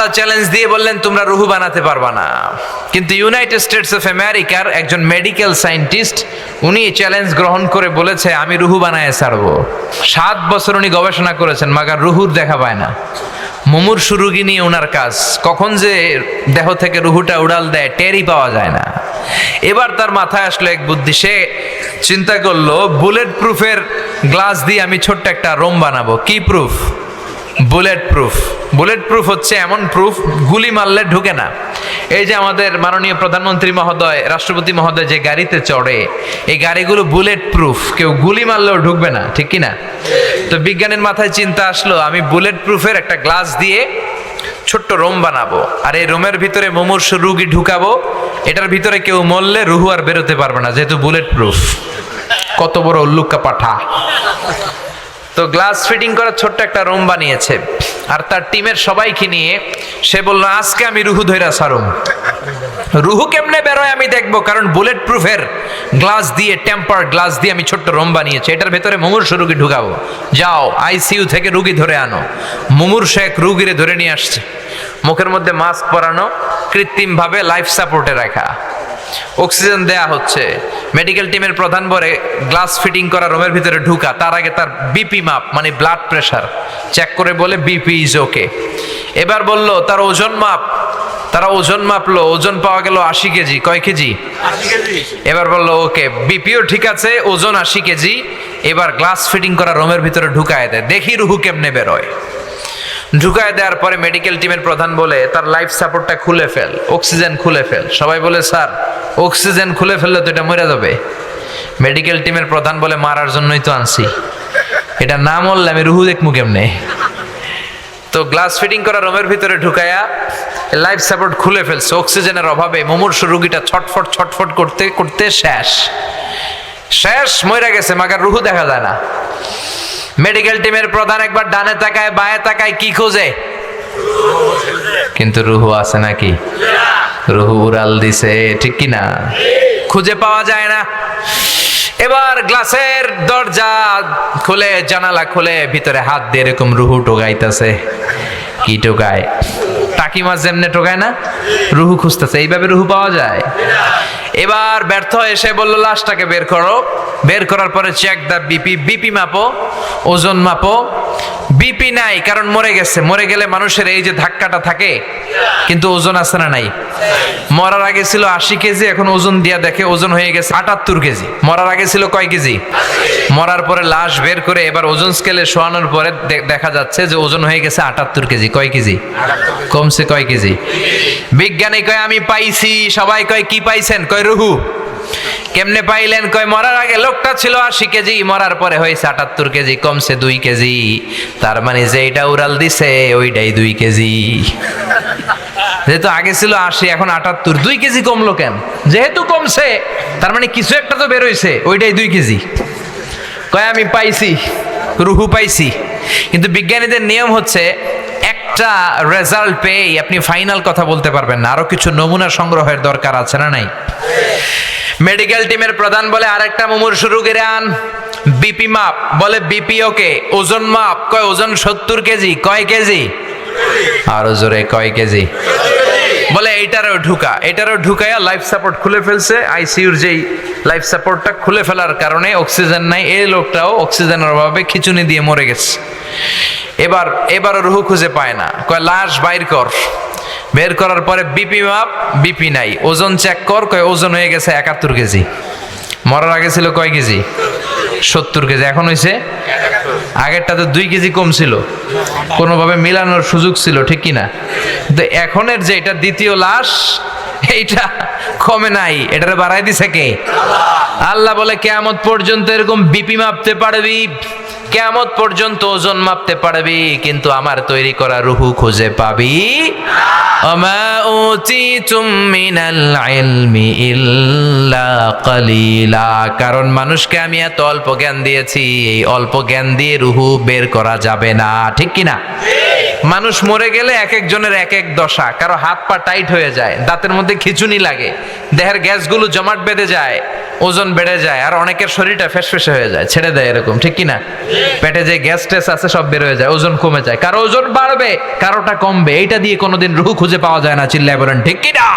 আল্লাহ challenge দিয়ে বললেন, তোমরা রুহু বানাতে পারবা না। কিন্তু ইউনাইটেড স্টেটস অফ আমেরিকার একজন মেডিকেল সায়েন্টিস্ট উনি চ্যালেঞ্জ গ্রহণ করে বলেছে, আমি রুহু বানায় ছাড়বো। সাত বছর উনি গবেষণা করেছেন, মাগার রুহুর দেখা পায় না। মুমূর্ষু রুগী নিয়ে ওনার কাজ, কখন যে দেহ থেকে রুহুটা উড়াল দেয়, টেরই পাওয়া যায় না। এবার তার মাথায় আসলো এক বুদ্ধি, সে চিন্তা করল বুলেট প্রুফের গ্লাস দিয়ে আমি ছোট্ট একটা রোম বানাবো। কি proof? Bullet proof bullet proof হচ্ছে এমন প্রুফ গুলি মারলে ঢুকে না। এই যে আমাদের মাননীয় প্রধানমন্ত্রী মহোদয়, রাষ্ট্রপতি মহোদয় যে গাড়িতে চড়ে, এই গাড়িগুলো বুলেট প্রুফ কেউ গুলি মারলেও ঢুকবে না, ঠিক কি না? তো বিজ্ঞানের মাথায় চিন্তা আসলো, আমি বুলেট প্রুফের একটা গ্লাস দিয়ে ছোট্ট রোম বানাবো, আর এই রোমের ভিতরে মুমূর্ষু রুগী ঢুকাবো, এটার ভিতরে কেউ মরলে রুহু আর বেরোতে পারবে না, যেহেতু বুলেট প্রুফ কত বড় উল্লুক্কা পাঠা তো গ্লাস ফিটিং করার ছোট্ট একটা রুম বানিয়েছে। আর তার টিমের সবাইকে নিয়ে সে বলল, আজকে আমি রুহু ধৈরা সারুম রুহু কেমনে বেরোয় আমি দেখব, কারণ বুলেট প্রুফের গ্লাস দিয়ে টেম্পার গ্লাস দিয়ে আমি ছোট্ট রুম বানিয়েছি। এটার ভেতরে মুমূর্ষ রুগী ঢুকাবো। যাও আইসিইউ থেকে রুগী ধরে আনো। মুমূর শেখ রুগীরে ধরে নিয়ে আসছে। মুখের মধ্যে মাস্ক পরানো, কৃত্রিমভাবে লাইফ সাপোর্টে রাখা। অক্সিজেন দেয়া হচ্ছে। মেডিকেল টিমের প্রধান বলে গ্লাস ফিটিং করা রুমের ভিতরে ঢুকা তার আগে তার বিপি মাপ মানে ব্লাড প্রেশার চেক করে বলে বিপি ইজ ওকে এবার বলল তার ওজন মাপ তারা ওজন মাপলো ওজন পাওয়া গেল আশি কেজি কয় কেজি? এবার বলল ওকে বিপিও ঠিক আছে ওজন আশি কেজি এবার গ্লাস ফিটিং করা রুমের ভিতরে ঢুকায় দেয় দেখি রুহু কেমনে বেরোয়। ঢুকায় দেওয়ার পরে মেডিকেল টিমের প্রধান বলে, তার লাইফ সাপোর্টটা খুলে ফেল অক্সিজেন খুলে ফেল। সবাই বলে, স্যার অক্সিজেন খুলে ফেললে তো এটা মরে যাবে। মেডিকেল টিমের প্রধান বলে, মারার জন্যই তো আনছি। এটা না মরলে আমি রুহু দেখমু কেমনে? তো গ্লাস ফিটিং করা রুমের ভিতরে ঢুকায়া লাইফ সাপোর্ট খুলে ফেলছে। অক্সিজেনের অভাবে মুমূর্ষু রুগীটা ছটফট ছটফট করতে করতে শেষ। শেষ মরে গেছে, মাগার রুহু দেখা যায় না। মেডিকেল টিমের প্রধান একবার ডানে তাকায়, বায়ে তাকায়, কি খোঁজে? কিন্তু রুহু আছে নাকি? রুহু উড়াল দিছে, ঠিক কি না? খুঁজে পাওয়া যায় না। এবার গ্লাসের দরজা খুলে, জানালা খুলে, ভিতরে হাত দিয়ে এরকম রুহু টোকাইতেছে কি টোকায় টাকি মাছ যেমনে টোকায় না, রুহু খুঁজতেছে। এইভাবে রুহু পাওয়া যায়? এবার ব্যর্থ এসে বলল, লাশটাকে বের করো। বের করার পরে চেক দা বিপি বিপি মাপো, ওজন মাপো। বিপি নাই, কারণ মরে গেছে। মরে গেলে মানুষের এই যে ধাক্কাটা থাকে, কিন্তু ওজন আছে না নাই? মরার আগে ছিল আশি কেজি, এখন ওজন দিয়া দেখে ওজন হয়ে গেছে আটাত্তর কেজি। মরার আগে ছিল কয় কেজি? মরার পরে লাশ বের করে এবার ওজন স্কেলে শোয়ানোর পরে দেখা যাচ্ছে যে ওজন হয়ে গেছে আটাত্তর কেজি। কয় কেজি? কমছে কয় কেজি? বিজ্ঞানী কয়, আমি পাইছি। সবাই কয়, কি পাইছেন? কয়, রুহু। কেমনে পাইলেন? কয়, মরার আগে লোকটা ছিল আশি কেজি, মরার পরে হয়েছে আটাত্তর কেজি, কমছে দুই কেজি। তার মানে যেইটা উড়াল দিছে, ওইটাই দুই কেজি। যেহেতু আগে ছিল আশি, এখন আটাত্তর, দুই কেজি কমলো কেন? যেহেতু কমছে, তার মানে কিছু একটা তো বেরোইছে ওইটাই দুই কেজি। কয়, আমি পাইছি, রুহু পাইছি। কিন্তু বিজ্ঞানীদের নিয়ম হচ্ছে একটা রেজাল্ট পেয়ে আপনি ফাইনাল কথা বলতে পারবেন না। আরও কিছু নমুনা সংগ্রহের দরকার আছে না নাই? মেডিকেল টিমের প্রধান বলে আরেকটা মুমুর শুরু করে আন বিপি মাপ, বলে বিপি ওকে। ওজন মাপ, কয় ওজন? সত্তর কেজি, কয় কেজি? আরও জোরে, কয় কেজি? বলে এইটারও ঢুকা। এটারও ঢুকাইয়া লাইফ সাপোর্ট খুলে ফেলছে। আইসিইউর যেই লাইফ সাপোর্টটা খুলে ফেলার কারণে অক্সিজেন নাই। এই লোকটাও অক্সিজেনের অভাবে খিচুনি দিয়ে মরে গেছে। এবার, এবারও রুহু খুঁজে পায় না। কয়, লাশ বাইর কর। বের করার পরে বিপি মাপ বিপি নাই। ওজন চেক কর, কয়, ওজন হয়ে গেছে একাত্তর কেজি। মরার আগে ছিল কয় কেজি? সত্তর কেজি। এখন হয়েছে আগেরটাতে দুই কেজি কম ছিল। কোনোভাবে মিলানোর সুযোগ ছিল, ঠিক কিনা? কিন্তু এখনের যে এটা দ্বিতীয় লাশ, এইটা কমে নাই। এটারে বাড়াই দিছে কে? আল্লাহ বলে, কেয়ামত পর্যন্ত এরকম বিপি মাপতে পারবি। কেমত পর্যন্ত ওজন মাপতে পারবি, কিন্তু আমার তৈরি করা রুহু খুঁজে পাবি কারণ মানুষকে আমি এত অল্প জ্ঞান দিয়েছি, এই অল্প জ্ঞান দিয়ে রুহু বের করা যাবে না, ঠিক কিনা? মানুষ মরে গেলে এক একজনের এক এক দশা। কারও হাত পা টাইট হয়ে যায়, দাঁতের মধ্যে খিচুনি লাগে, দেহের গ্যাসগুলো জমাট বেঁধে যায়, ওজন বেড়ে যায়, আর অনেকের শরীরটা ফেসফেসে হয়ে যায়। ছেড়ে দেয় এরকম, ঠিক কি না পেটে যে গ্যাস টেস আছে, সব বের হয়ে যায়, ওজন কমে যায়। কারও ওজন বাড়বে, কারোটা কমবে। এইটা দিয়ে কোনোদিন রুহু খুঁজে পাওয়া যায় না, চিল্লায় বলেন, ঠিক কি না